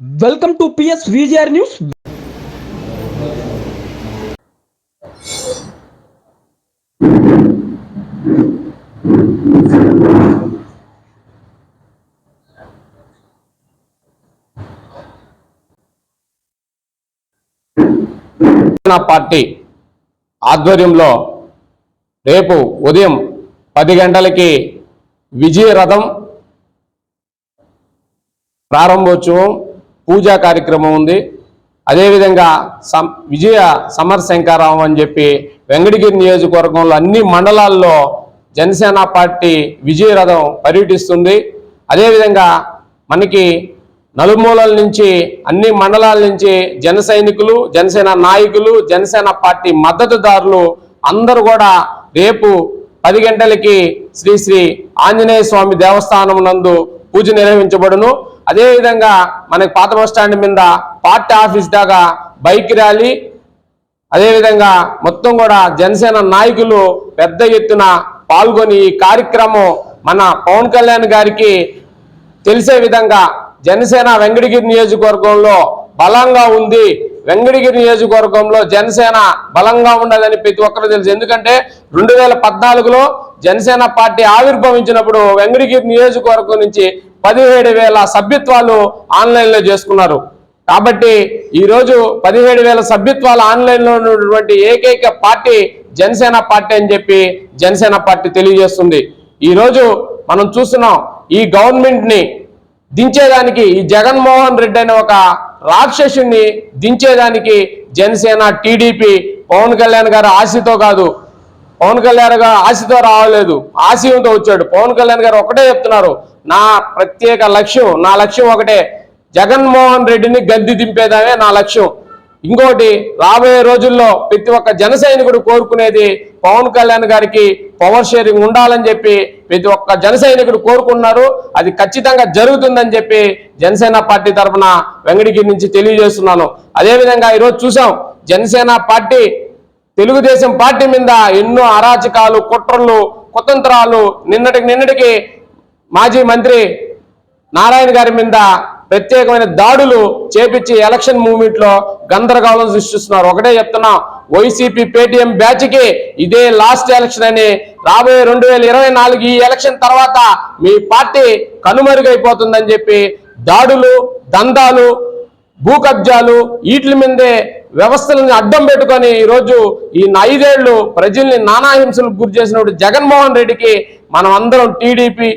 Welcome to PS VGR news. Party ఆధ్వర్యంలో రేపు ఉదయం పది గంటలకి విజయ రథం ప్రారంభోత్సవం పూజా కార్యక్రమం ఉంది. అదేవిధంగా సం విజయ సమర్ శంకారావం అని చెప్పి వెంకటగిరి నియోజకవర్గంలో అన్ని మండలాల్లో జనసేన పార్టీ విజయ రథం పర్యటిస్తుంది. అదేవిధంగా మనకి నలుమూలల నుంచి అన్ని మండలాల నుంచి జన సైనికులు జనసేన నాయకులు జనసేన పార్టీ మద్దతుదారులు అందరూ కూడా రేపు పది గంటలకి శ్రీ శ్రీ ఆంజనేయ స్వామి దేవస్థానం నందు పూజ నిర్వహించబడును. అదేవిధంగా మనకి పాత బస్ స్టాండ్ మీద పార్టీ ఆఫీస్ దాకా బైక్ ర్యాలీ అదేవిధంగా మొత్తం కూడా జనసేన నాయకులు పెద్ద ఎత్తున పాల్గొని ఈ కార్యక్రమం మన పవన్ కళ్యాణ్ గారికి తెలిసే విధంగా జనసేన వెంకటగిరి నియోజకవర్గంలో బలంగా ఉంది. వెంకటగిరి నియోజకవర్గంలో జనసేన బలంగా ఉండదని ప్రతి ఒక్కరు తెలుసు. ఎందుకంటే రెండు వేల పద్నాలుగులో జనసేన పార్టీ ఆవిర్భవించినప్పుడు వెంకటగిరి నియోజకవర్గం నుంచి పదిహేడు వేల సభ్యత్వాలు ఆన్లైన్లో చేసుకున్నారు. కాబట్టి ఈరోజు పదిహేడు వేల సభ్యత్వాలు ఆన్లైన్లో ఉన్నటువంటి ఏకైక పార్టీ జనసేన పార్టీ అని చెప్పి జనసేన పార్టీ తెలియజేస్తుంది. ఈరోజు మనం చూస్తున్నాం ఈ గవర్నమెంట్ని దించేదానికి ఈ జగన్మోహన్ రెడ్డి అనే ఒక రాక్షసుని దించేదానికి జనసేన టీడీపీ పవన్ కళ్యాణ్ గారు ఆశతో కాదు పవన్ కళ్యాణ్ గారు ఆశతో రావలేదు ఆశయంతో వచ్చాడు. పవన్ కళ్యాణ్ గారు ఒకటే చెప్తున్నారు నా ప్రత్యేక లక్ష్యం నా లక్ష్యం ఒకటే. జగన్మోహన్ రెడ్డిని గద్దె దింపేదమే నా లక్ష్యం. ఇంకోటి రాబోయే రోజుల్లో ప్రతి ఒక్క జన సైనికుడు కోరుకునేది పవన్ కళ్యాణ్ గారికి పవర్ షేరింగ్ ఉండాలని చెప్పి ప్రతి ఒక్క జన సైనికుడు కోరుకున్నారు అది ఖచ్చితంగా జరుగుతుందని చెప్పి జనసేన పార్టీ తరఫున వెంగడిగిరి నుంచి తెలియజేస్తున్నాను. అదేవిధంగా ఈరోజు చూసాం జనసేన పార్టీ తెలుగుదేశం పార్టీ మీద ఎన్నో అరాచకాలు కుట్రలు కుతంత్రాలు నిన్నటికి నిన్నటికి మాజీ మంత్రి నారాయణ గారి మీద ప్రత్యేకమైన దాడులు చేపించి ఎలక్షన్ మూవ్మెంట్లో గందరగోళం సృష్టిస్తున్నారు. ఒకటే చెప్తున్నా వైసీపీ పేటిఎం బ్యాచ్కి ఇదే లాస్ట్ ఎలక్షన్ అని రాబోయే రెండు వేల ఇరవై నాలుగు ఈ ఎలక్షన్ తర్వాత మీ పార్టీ కనుమరుగైపోతుందని చెప్పి దాడులు దందాలు భూ కబ్జాలు వీటి మీదే వ్యవస్థలను అడ్డం పెట్టుకొని ఈరోజు ఈ ఐదేళ్ళు ప్రజల్ని నానాహింసలకు గురి చేసినప్పుడు జగన్మోహన్ రెడ్డికి మనం అందరం టీడీపీ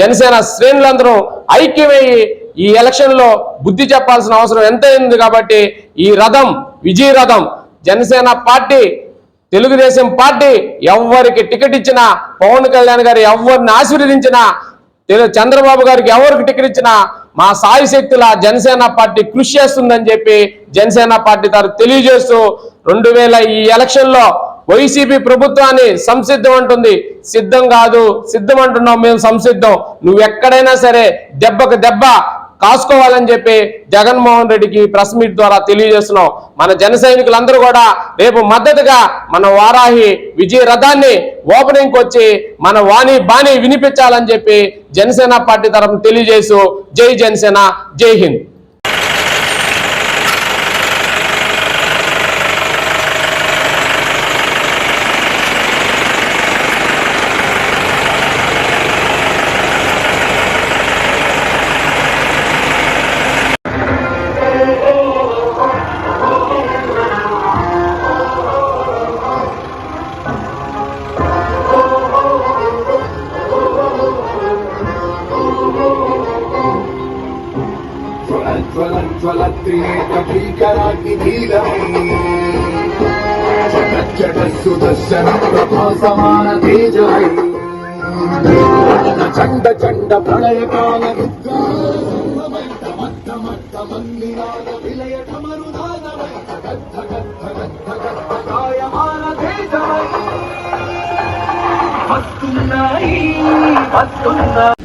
జనసేన శ్రేణులందరూ ఐక్యమయ్యి ఈ ఎలక్షన్లో బుద్ధి చెప్పాల్సిన అవసరం ఎంతైంది కాబట్టి ఈ రథం విజయ రథం జనసేన పార్టీ తెలుగుదేశం పార్టీ ఎవరికి టికెట్ ఇచ్చినా పవన్ కళ్యాణ్ గారు ఎవరిని ఆశీర్వదించినా చంద్రబాబు గారికి ఎవరికి టికెట్ ఇచ్చినా మా సాయి శక్తుల జనసేన పార్టీ కృషి చేస్తుందని చెప్పి జనసేన పార్టీ తరఫు తెలియజేస్తూ రెండు వేల ఈ ఎలక్షన్లో వైసీపీ ప్రభుత్వాన్ని సంసిద్ధం అంటుంది. సిద్ధం కాదు సిద్ధం అంటున్నాం మేము సంసిద్ధం. నువ్వు ఎక్కడైనా సరే దెబ్బకు దెబ్బ కాసుకోవాలని చెప్పి జగన్మోహన్ రెడ్డికి ప్రెస్ మీట్ ద్వారా తెలియజేస్తున్నాం. మన జన సైనికులందరూ కూడా రేపు మద్దతుగా మన వారాహి విజయ రథాన్ని ఓపెనింగ్ వచ్చి మన వాణి బాణి వినిపించాలని చెప్పి జనసేన పార్టీ తరఫున తెలియజేస్తూ జై జనసేన జై హింద్. సమాన తేజై చండ చండ ప్రళయకాల విలయ కమరుదానమై గద్ధ గద్ధ గద్ధ గద్ధ గాయమాన తేజమై వస్తున్నాయి వస్తున్నాయి